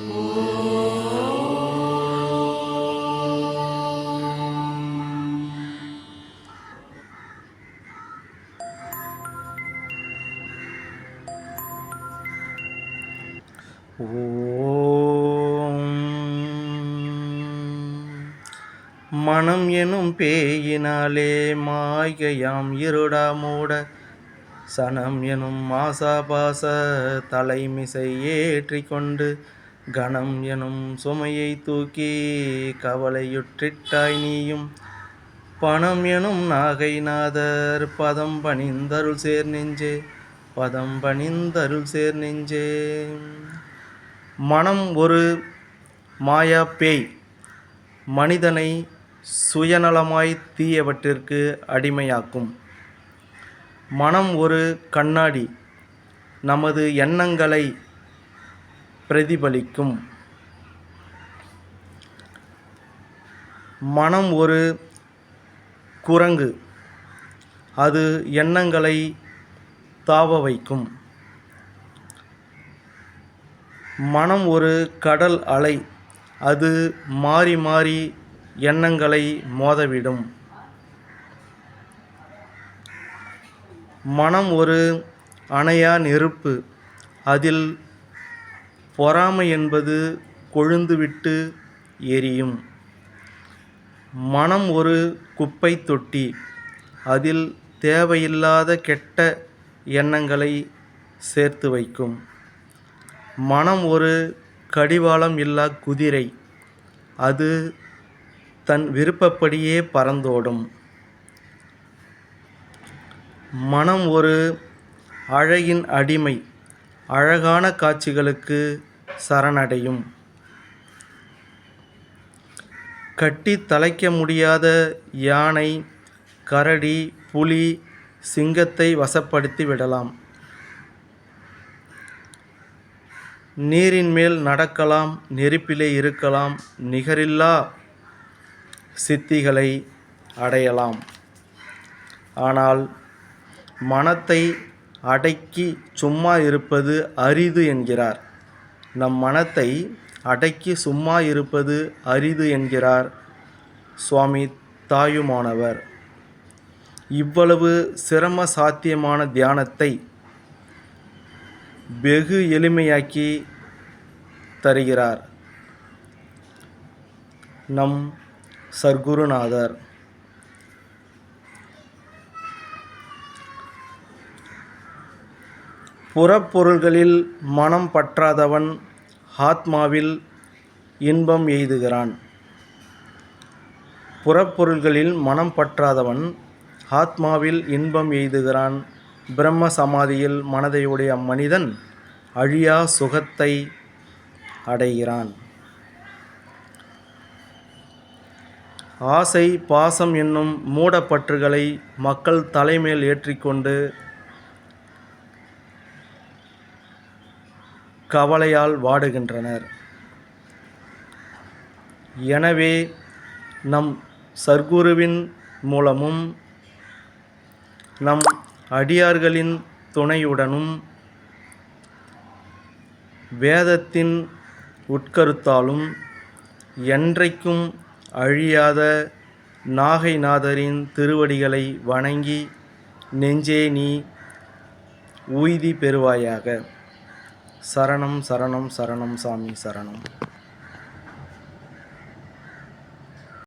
ஓம். மனம் எனும் பேயினாலே மாய்கையாம் இருடா மூட. சனம் எனும் மாசாபாச தலைமிசை ஏற்றி கொண்டு கணம் எனும் சுமையை தூக்கி கவலையுற்றிட்டாய் நீயும். பணம் எனும் நாகைநாதர் பதம் பணிந்தருள் சேர் நெஞ்சே பதம் பணிந்தருள் சேர் நெஞ்சே. மனம் ஒரு மாயா பேய் மனிதனை சுயநலமாய் தீயவற்றிற்கு அடிமையாக்கும். மனம் ஒரு கண்ணாடி நமது எண்ணங்களை பிரதிபலிக்கும். மனம் ஒரு குரங்கு. அது எண்ணங்களை தாவ வைக்கும். மனம் ஒரு கடல் அலை. அது மாறி மாறி எண்ணங்களை மோதவிடும். மனம் ஒரு அணையா நெருப்பு. அதில் பொறாமை என்பது கொழுந்துவிட்டு எரியும். மனம் ஒரு குப்பை தொட்டி. அதில் தேவையில்லாத கெட்ட எண்ணங்களை சேர்த்து வைக்கும். மனம் ஒரு கடிவாளம் இல்லா குதிரை. அது தன் விருப்பப்படியே பறந்தோடும். மனம் ஒரு அழகின் அடிமை. அழகான காட்சிகளுக்கு சரணடையும். கட்டி தலைக்க முடியாத யானை கரடி புலி சிங்கத்தை வசப்படுத்தி விடலாம். நீரின் மேல் நடக்கலாம் நெருப்பிலே இருக்கலாம் நிகரில்லா சித்திகளை அடையலாம். ஆனால் மனத்தை அடக்கி சும்மா இருப்பது அரிது என்கிறார். நம் மனத்தை அடக்கி சும்மா இருப்பது அரிது என்கிறார் சுவாமி தாயுமானவர். இவ்வளவு சிரம சாத்தியமான தியானத்தை வெகு எளிமையாக்கி தருகிறார் நம் சர்க்குருநாதர். புறப்பொருள்களில் மனம் பற்றாதவன் ஆத்மாவில் இன்பம் எய்துகிறான். புறப்பொருள்களில் மனம் பற்றாதவன் ஆத்மாவில் இன்பம் எய்துகிறான். பிரம்ம சமாதியில் மனதையுடைய மனிதன் அழியா சுகத்தை அடைகிறான். ஆசை பாசம் என்னும் மூடப்பற்றுகளை மக்கள் தலைமேல் ஏற்றிக்கொண்டு கவலையால் வாடுகின்றனர். எனவே நம் சர்க்குருவின் மூலமும் நம் அடியார்களின் துணையுடனும் வேதத்தின் உட்கருத்தாலும் என்றைக்கும் அழியாத நாகைநாதரின் திருவடிகளை வணங்கி நெஞ்சே நீ உய்தி பெறுவாயாக. சரணம் சரணம் சரணம் சாமி சரணம்.